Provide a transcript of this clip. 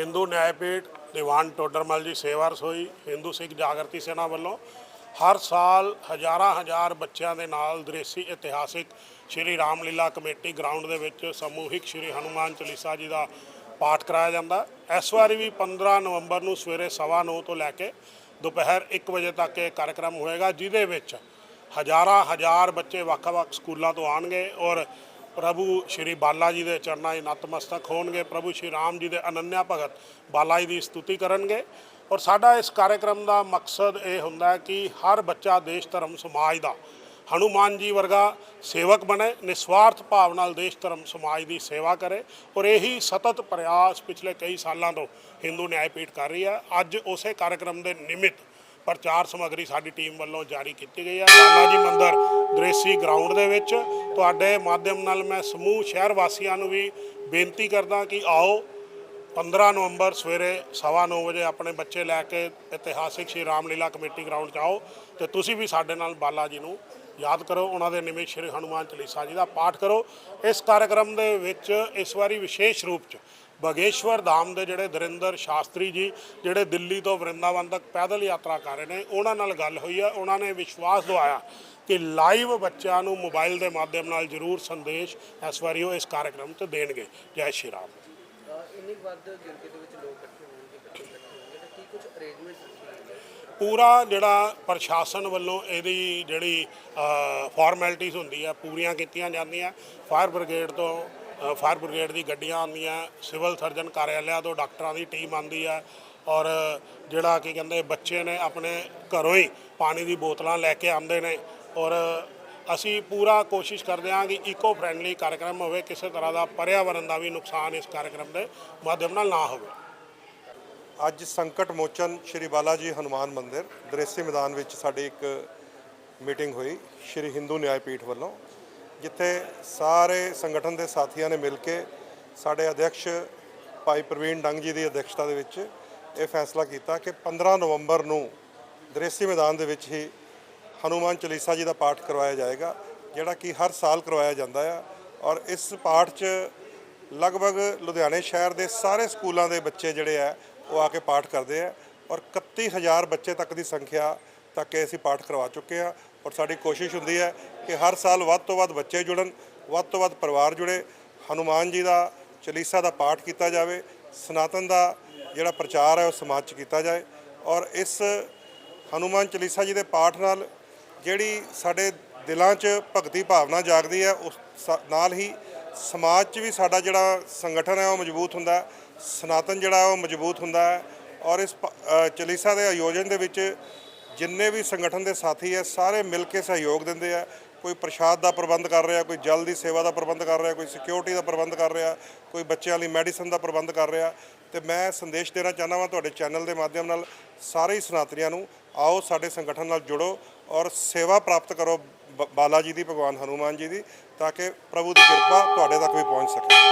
ਹਿੰਦੂ ਨਿਆਇਪੀਠ ਦੀਵਾਨ ਟੋਡਰਮਲ ਜੀ ਸੇਵਾ ਰਸੋਈ ਹਿੰਦੂ ਸਿੱਖ ਜਾਗਰਤੀ ਸੈਨਾ ਵੱਲੋਂ ਹਰ ਸਾਲ ਹਜ਼ਾਰਾਂ ਹਜ਼ਾਰ ਬੱਚਿਆਂ ਦੇ ਨਾਲ ਦ੍ਰਿਸ਼ੀ ਇਤਿਹਾਸਿਕ ਸ਼੍ਰੀ ਰਾਮਲੀਲਾ ਕਮੇਟੀ ਗਰਾਊਂਡ ਦੇ ਵਿੱਚ ਸਮੂਹਿਕ ਸ਼੍ਰੀ ਹਨੂਮਾਨ ਚਾਲੀਸਾ ਜੀ ਦਾ ਪਾਠ ਕਰਾਇਆ ਜਾਂਦਾ। ਇਸ ਵਾਰੀ ਵੀ 15 ਨਵੰਬਰ ਨੂੰ ਸਵੇਰੇ 9:30 ਤੋਂ ਲੈ ਕੇ ਦੁਪਹਿਰ 1 ਵਜੇ ਤੱਕ ਇਹ ਕਾਰਜਕ੍ਰਮ ਹੋਏਗਾ, ਜਿਹਦੇ ਵਿੱਚ ਹਜ਼ਾਰਾਂ ਹਜ਼ਾਰ ਬੱਚੇ ਵੱਖ-ਵੱਖ ਸਕੂਲਾਂ ਤੋਂ ਆਣਗੇ ਔਰ ਪ੍ਰਭੂ ਸ਼੍ਰੀ ਬਾਲਾ ਜੀ ਦੇ ਚਰਨਾਂ 'ਚ ਨਤਮਸਤਕ ਹੋਣਗੇ। ਪ੍ਰਭੂ ਸ਼੍ਰੀ ਰਾਮ ਜੀ ਦੇ ਅਨੰਨਿਆ ਭਗਤ ਬਾਲਾ ਜੀ ਦੀ ਸਤੁਤੀ ਕਰਨਗੇ। ਔਰ ਸਾਡਾ ਇਸ ਕਾਰਜਕ੍ਰਮ ਦਾ ਮਕਸਦ ਇਹ ਹੁੰਦਾ ਹੈ ਕਿ ਹਰ ਬੱਚਾ ਦੇਸ਼, ਧਰਮ, ਸਮਾਜ ਦਾ ਹਨੂਮਾਨ ਜੀ ਵਰਗਾ ਸੇਵਕ ਬਣੇ, ਨਿਸਵਾਰਥ ਭਾਵ ਨਾਲ ਦੇਸ਼, ਧਰਮ, ਸਮਾਜ ਦੀ ਸੇਵਾ ਕਰੇ। ਔਰ ਇਹੀ ਸਤਤ ਪ੍ਰਯਾਸ ਪਿਛਲੇ ਕਈ ਸਾਲਾਂ ਤੋਂ ਹਿੰਦੂ ਨਿਆਇਪੀਠ ਕਰ ਰਹੀ ਹੈ। ਅੱਜ ਉਸੇ ਕਾਰਜਕ੍ਰਮ ਦੇ ਨਿਮਿਤ ਪ੍ਰਚਾਰ ਸਮੱਗਰੀ ਸਾਡੀ ਟੀਮ ਵੱਲੋਂ ਜਾਰੀ ਕੀਤੀ ਗਈ ਹੈ ਬਾਲਾ ਜੀ ਮੰਦਰ ਦ੍ਰੇਸੀ ਗਰਾਊਂਡ ਦੇ ਵਿੱਚ। ਤੁਹਾਡੇ ਮਾਧਿਅਮ ਨਾਲ ਮੈਂ ਸਮੂਹ ਸ਼ਹਿਰ ਵਾਸੀਆਂ ਨੂੰ ਵੀ ਬੇਨਤੀ ਕਰਦਾ ਕਿ ਆਓ 15 ਨਵੰਬਰ ਸਵੇਰੇ 9:30 ਵਜੇ ਆਪਣੇ ਬੱਚੇ ਲੈ ਕੇ ਇਤਿਹਾਸਿਕ ਸ਼੍ਰੀ ਰਾਮਲੀਲਾ ਕਮੇਟੀ ਗਰਾਊਂਡ 'ਚ ਆਓ ਤੇ ਤੁਸੀਂ ਵੀ ਸਾਡੇ ਨਾਲ ਬਾਲਾ ਜੀ ਨੂੰ ਯਾਦ ਕਰੋ। ਉਹਨਾਂ ਦੇ ਨਿਮਿਤ ਸ਼੍ਰੀ ਹਨੂਮਾਨ ਚਾਲੀਸਾ ਜੀ ਦਾ ਪਾਠ ਕਰੋ। ਇਸ ਕਾਰਜਕ੍ਰਮ ਦੇ ਵਿੱਚ ਇਸ ਵਾਰੀ ਵਿਸ਼ੇਸ਼ ਰੂਪ 'ਚ ਬਗੇਸ਼ਵਰ ਧਾਮ ਦੇ ਜਿਹੜੇ ਦਰਿੰਦਰ ਸ਼ਾਸਤਰੀ ਜੀ ਜਿਹੜੇ ਦਿੱਲੀ ਤੋਂ ਵਰਿੰਦਾਵਨ ਤੱਕ ਪੈਦਲ ਯਾਤਰਾ ਕਰ ਰਹੇ ਨੇ ਉਹਨਾਂ ਨਾਲ ਗੱਲ ਹੋਈ ਹੈ ਉਹਨਾਂ ਨੇ ਵਿਸ਼ਵਾਸ ਦਿਵਾਇਆ ਕਿ ਲਾਈਵ ਬੱਚਿਆਂ ਨੂੰ ਮੋਬਾਈਲ ਦੇ ਮਾਧਿਅਮ ਨਾਲ ਜ਼ਰੂਰ ਸੰਦੇਸ਼ ਇਸ ਵਾਰੀ ਉਹ ਇਸ ਕਾਰਜਕ੍ਰਮ 'ਚ ਦੇਣਗੇ। ਜੈ ਸ਼੍ਰੀ ਰਾਮ। ਇੰਨੀ ਵੱਧ ਗਿਣਤੀ ਦੇ ਵਿੱਚ ਲੋਕ ਇਕੱਠੇ ਹੋਣਗੇ ਬੱਚੇ ਇਕੱਠੇ ਹੋਣਗੇ ਤਾਂ ਕੀ ਕੁਝ ਅਰੇਂਜਮੈਂਟ ਰੱਖੇ ਹੋਣਗੇ ਪੂਰਾ ਜਿਹੜਾ ਪ੍ਰਸ਼ਾਸਨ ਵੱਲੋਂ ਇਹਦੀ ਜਿਹੜੀ ਫਾਰਮੈਲਿਟੀਜ਼ ਹੁੰਦੀ ਆ ਪੂਰੀਆਂ ਕੀਤੀਆਂ ਜਾਂਦੀਆਂ। ਫਾਇਰ ਬ੍ਰਿਗੇਡ ਤੋਂ ਫਾਇਰ ਬ੍ਰਿਗੇਡ ਦੀ ਗੱਡੀਆਂ ਆਉਂਦੀਆਂ, ਸਿਵਲ ਸਰਜਨ ਕਾਰਿਆਲਿਆਂ ਤੋਂ ਡਾਕਟਰਾਂ ਦੀ ਟੀਮ ਆਉਂਦੀ ਹੈ ਔਰ ਜਿਹੜਾ ਕੀ ਕਹਿੰਦੇ ਬੱਚੇ ਨੇ ਆਪਣੇ ਘਰੋਂ ਹੀ ਪਾਣੀ ਦੀ ਬੋਤਲਾਂ ਲੈ ਕੇ ਆਉਂਦੇ ਨੇ ਔਰ ਅਸੀਂ ਪੂਰਾ ਕੋਸ਼ਿਸ਼ ਕਰਦੇ ਹਾਂ ਕਿ ਇਕੋ ਫ੍ਰੈਂਡਲੀ ਕਾਰਜਕ੍ਰਮ ਹੋਵੇ, ਕਿਸੇ ਤਰ੍ਹਾਂ ਦਾ ਪਰਿਆਵਰਨ ਦਾ ਵੀ ਨੁਕਸਾਨ ਇਸ ਕਾਰਜਕ੍ਰਮ ਦੇ ਮਾਧਿਅਮ ਨਾਲ ਨਾ ਹੋਵੇ। ਅੱਜ ਸੰਕਟ ਮੋਚਨ ਸ਼੍ਰੀ ਬਾਲਾ ਜੀ ਹਨੂਮਾਨ ਮੰਦਿਰ ਦ੍ਰਿਸ਼ੀ ਮੈਦਾਨ ਵਿੱਚ ਸਾਡੀ ਇੱਕ ਮੀਟਿੰਗ ਹੋਈ, ਸ਼੍ਰੀ ਹਿੰਦੂ ਨਿਆਇਪੀਠ ਵੱਲੋਂ। ਜਿੱਥੇ ਸਾਰੇ ਸੰਗਠਨ ਦੇ ਸਾਥੀਆਂ ਨੇ ਮਿਲ ਕੇ ਸਾਡੇ ਅਧਿਕਸ਼ ਭਾਈ ਪ੍ਰਵੀਨ ਡੰਗ ਜੀ ਦੀ ਅਧਿਕਸ਼ਤਾ ਦੇ ਵਿੱਚ ਇਹ ਫੈਸਲਾ ਕੀਤਾ ਕਿ 15 ਨਵੰਬਰ ਨੂੰ ਦ੍ਰਿਸ਼ੀ ਮੈਦਾਨ ਦੇ ਵਿੱਚ ਹੀ ਹਨੂਮਾਨ ਚਾਲੀਸਾ ਜੀ ਦਾ ਪਾਠ ਕਰਵਾਇਆ ਜਾਏਗਾ, ਜਿਹੜਾ ਕਿ ਹਰ ਸਾਲ ਕਰਵਾਇਆ ਜਾਂਦਾ ਆ। ਔਰ ਇਸ ਪਾਠ 'ਚ ਲਗਭਗ ਲੁਧਿਆਣੇ ਸ਼ਹਿਰ ਦੇ ਸਾਰੇ ਸਕੂਲਾਂ ਦੇ ਬੱਚੇ ਜਿਹੜੇ ਆ, ਉਹ ਆ ਕੇ ਪਾਠ ਕਰਦੇ ਆ। ਔਰ 31000 ਬੱਚੇ ਤੱਕ ਦੀ ਸੰਖਿਆ ਤੱਕ ਇਹ ਅਸੀਂ ਪਾਠ ਕਰਵਾ ਚੁੱਕੇ ਆ ਔਰ ਸਾਡੀ ਕੋਸ਼ਿਸ਼ ਹੁੰਦੀ ਹੈ ਕਿ ਹਰ ਸਾਲ ਵੱਧ ਤੋਂ ਵੱਧ ਬੱਚੇ ਜੁੜਨ, ਵੱਧ ਤੋਂ ਵੱਧ ਪਰਿਵਾਰ ਜੁੜੇ, ਹਨੂਮਾਨ ਜੀ ਦਾ, ਚਲੀਸਾ ਦਾ ਪਾਠ ਕੀਤਾ ਜਾਵੇ, ਸਨਾਤਨ ਦਾ ਜਿਹੜਾ ਪ੍ਰਚਾਰ ਹੈ ਉਹ ਸਮਾਜ 'ਚ ਕੀਤਾ ਜਾਏ ਔਰ ਇਸ ਹਨੂਮਾਨ ਚਾਲੀਸਾ ਜੀ ਦੇ ਪਾਠ ਨਾਲ ਜਿਹੜੀ ਸਾਡੇ ਦਿਲਾਂ 'ਚ ਭਗਤੀ ਭਾਵਨਾ ਜਾਗਦੀ ਹੈ, ਉਸ ਸ- ਨਾਲ ਹੀ ਸਮਾਜ 'ਚ ਵੀ ਸਾਡਾ ਜਿਹੜਾ ਸੰਗਠਨ ਹੈ ਉਹ ਮਜ਼ਬੂਤ ਹੁੰਦਾ ਸਨਾਤਨ ਜਿਹੜਾ ਉਹ ਮਜ਼ਬੂਤ ਹੁੰਦਾ ਹੈ ਔਰ ਇਸ ਚਲੀਸਾ ਦੇ ਆਯੋਜਨ ਦੇ ਵਿੱਚ ਜਿੰਨੇ ਵੀ ਸੰਗਠਨ ਦੇ ਸਾਥੀ ਹੈ ਸਾਰੇ ਮਿਲ ਕੇ ਸਹਿਯੋਗ ਦਿੰਦੇ ਆ। ਕੋਈ ਪ੍ਰਸ਼ਾਦ ਦਾ ਪ੍ਰਬੰਧ ਕਰ ਰਿਹਾ, ਕੋਈ ਜਲ ਦੀ ਸੇਵਾ ਦਾ ਪ੍ਰਬੰਧ ਕਰ ਰਿਹਾ, ਕੋਈ ਸਿਕਿਉਰਿਟੀ ਦਾ ਪ੍ਰਬੰਧ ਕਰ ਰਿਹਾ, ਕੋਈ ਬੱਚਿਆਂ ਲਈ ਮੈਡੀਸਨ ਦਾ ਪ੍ਰਬੰਧ ਕਰ ਰਿਹਾ। ਤੇ ਮੈਂ ਸੰਦੇਸ਼ ਦੇਣਾ ਚਾਹੁੰਦਾ ਵਾਂ ਤੁਹਾਡੇ ਚੈਨਲ ਦੇ ਮਾਧਿਅਮ ਨਾਲ ਸਾਰੇ ਹੀ ਸਨਾਤਰੀਆਂ ਨੂੰ, ਆਓ ਸਾਡੇ ਸੰਗਠਨ ਨਾਲ ਜੁੜੋ ਔਰ ਸੇਵਾ ਪ੍ਰਾਪਤ ਕਰੋ ਬ- ਬਾਲਾ ਜੀ ਦੀ, ਭਗਵਾਨ ਹਨੂਮਾਨ ਜੀ ਦੀ, ਤਾਂ ਕਿ ਪ੍ਰਭੂ ਦੀ ਕਿਰਪਾ ਤੁਹਾਡੇ ਤੱਕ ਵੀ ਪਹੁੰਚ ਸਕੇ।